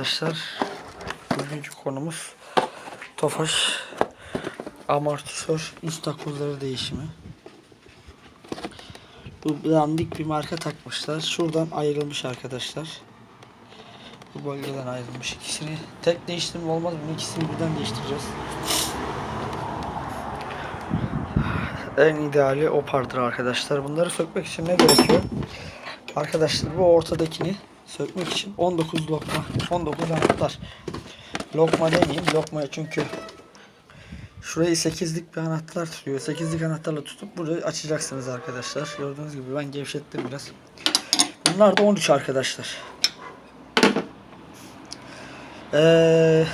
arkadaşlar. Bugünkü konumuz Tofaş amortisör üst takozları değişimi. Bu dandik bir marka takmışlar. Şuradan ayrılmış arkadaşlar. Bu bölgeden ayrılmış ikisini. Tek değiştirme olmaz. Bunun ikisini birden değiştireceğiz. En ideali o pardır arkadaşlar. Bunları sökmek için ne gerekiyor? Arkadaşlar bu ortadakini sökmek için 19 lokma, 19 anahtar. Lokma demeyeyim, lokma çünkü şurayı 8'lik bir anahtar tutuyor. 8'lik anahtarla tutup burayı açacaksınız arkadaşlar. Gördüğünüz gibi ben gevşettim biraz. Bunlar da 13 arkadaşlar. Eee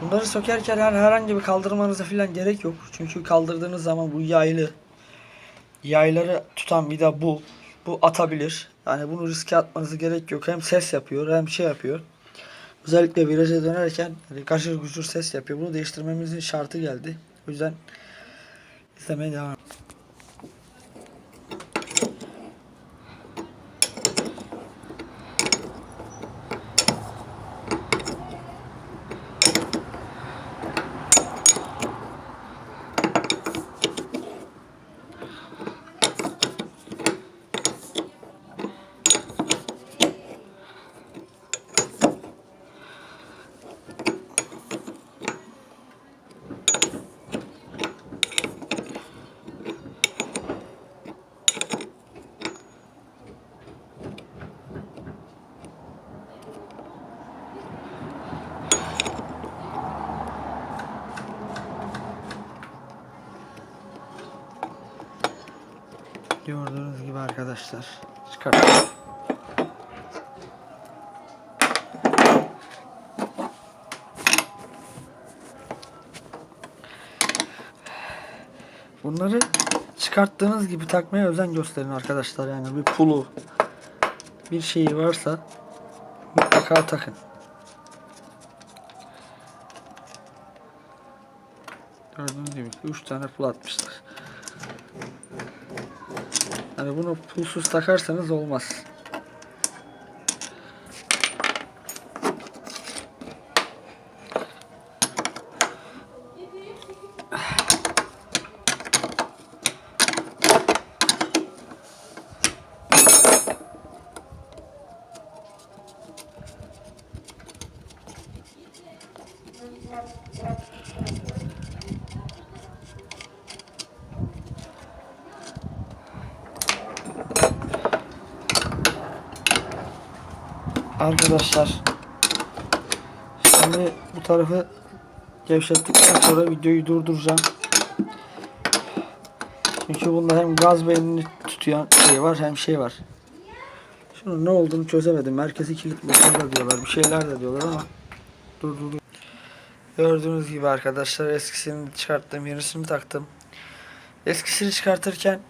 Bunları sökerken yani herhangi bir kaldırmanıza falan gerek yok. Çünkü kaldırdığınız zaman bu yaylı yayları tutan vida bu. Bu atabilir. Yani bunu riske atmanıza gerek yok. Hem ses yapıyor hem şey yapıyor. Özellikle viraja dönerken hani kaşır gucur ses yapıyor. Bunu değiştirmemizin şartı geldi. O yüzden izlemeye devam. Gördüğünüz gibi arkadaşlar. Çıkart. Bunları çıkarttığınız gibi takmaya özen gösterin arkadaşlar. Yani bir pulu bir şeyi varsa mutlaka takın. Gördüğünüz gibi 3 tane pul atmışlar. Hani bunu pulsuz takarsanız olmaz. Arkadaşlar şimdi bu tarafı gevşettikten sonra videoyu durduracağım. Çünkü bunda hem gaz beynini tutuyan şey var hem şey var. Şunun ne olduğunu çözemedim. Merkezi kilit motor da diyorlar. Bir şeyler de diyorlar ama durdurdum. Gördüğünüz gibi arkadaşlar eskisini çıkarttım. Yenisini taktım. Eskisini çıkartırken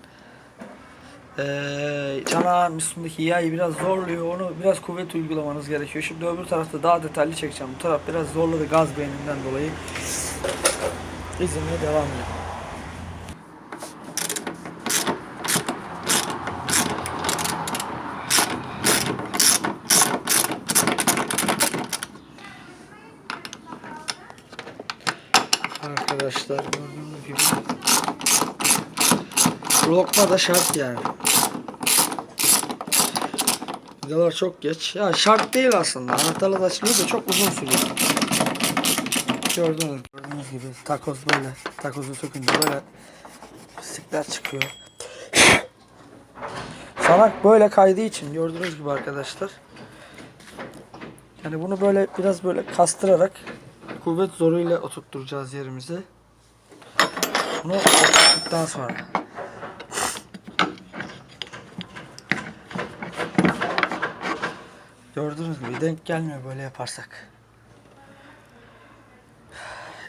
ee, çanağın üstündeki yayı biraz zorluyor. Onu biraz kuvvet uygulamanız gerekiyor. Şimdi öbür tarafta daha detaylı çekeceğim. Bu taraf biraz zorladı gaz beyninden dolayı. İzlemeye devam edin. Arkadaşlar gördüğünüz gibi Lokma da şart yani. Vidalar çok geç. Ya şart değil aslında. Anahtarla da açılıyor da çok uzun sürüyor. Gördüğünüz, gördüğünüz gibi takoz böyle. Takozu sökünce böyle pislikler çıkıyor. Sanak böyle kaydığı için gördüğünüz gibi arkadaşlar. Yani bunu böyle biraz böyle kastırarak kuvvet zoruyla oturtturacağız yerimize. Bunu oturttuktan sonra Gördüğünüz gibi denk gelmiyor böyle yaparsak.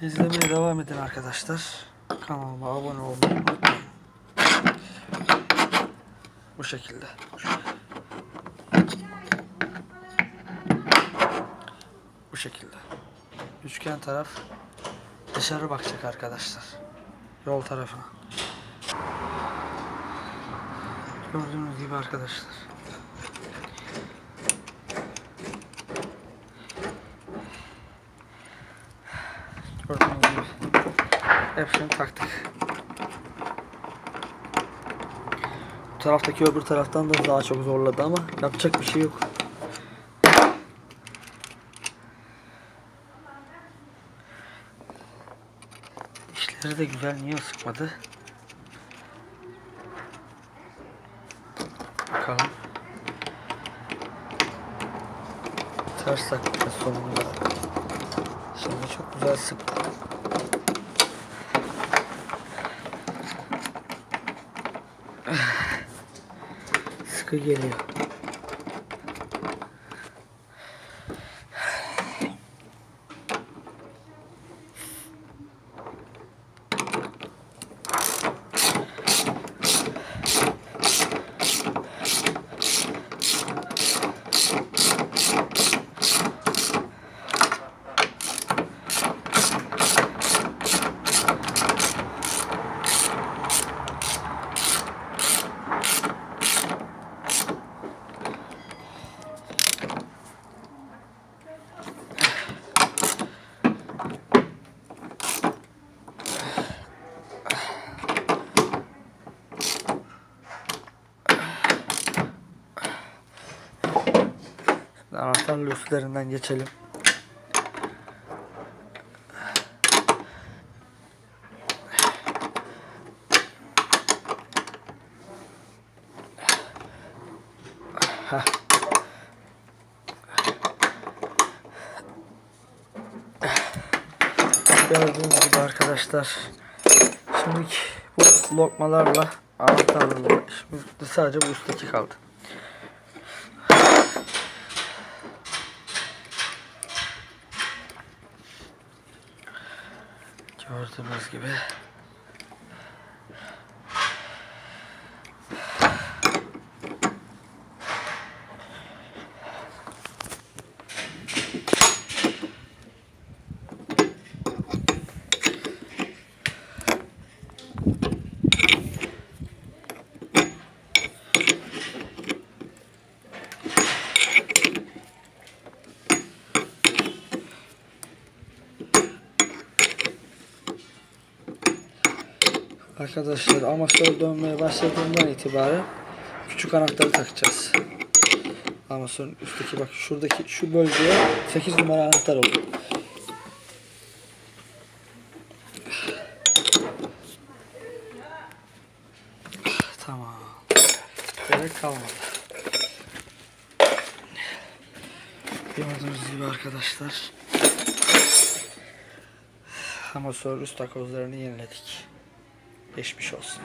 İzlemeye devam edin arkadaşlar. Kanalıma abone olmayı unutmayın. Bu şekilde. Bu şekilde. Üçgen taraf dışarı bakacak arkadaşlar. Yol tarafına. Gördüğünüz gibi arkadaşlar. Gördüğünüz gibi. Hepsini taktık. Bu taraftaki öbür taraftan da daha çok zorladı ama yapacak bir şey yok. İşleri de güzel niye sıkmadı? Bakalım. Ters takacağız sonunda. Şimdi çok güzel sıktı. 推荐的呀 Anahtarlı üstlerinden geçelim. Gördüğünüz gibi arkadaşlar. Şimdi bu lokmalarla anahtarlarla şimdi sadece bu üstteki kaldı. Gördüğünüz gibi. Arkadaşlar amasör dönmeye başladığından itibaren küçük anahtarı takacağız. Amasörün üstteki bak şuradaki şu bölgeye 8 numara anahtar oldu. Tamam. Gerek kalmadı. Gördüğünüz gibi arkadaşlar amasör üst takozlarını yeniledik. Geçmiş olsun.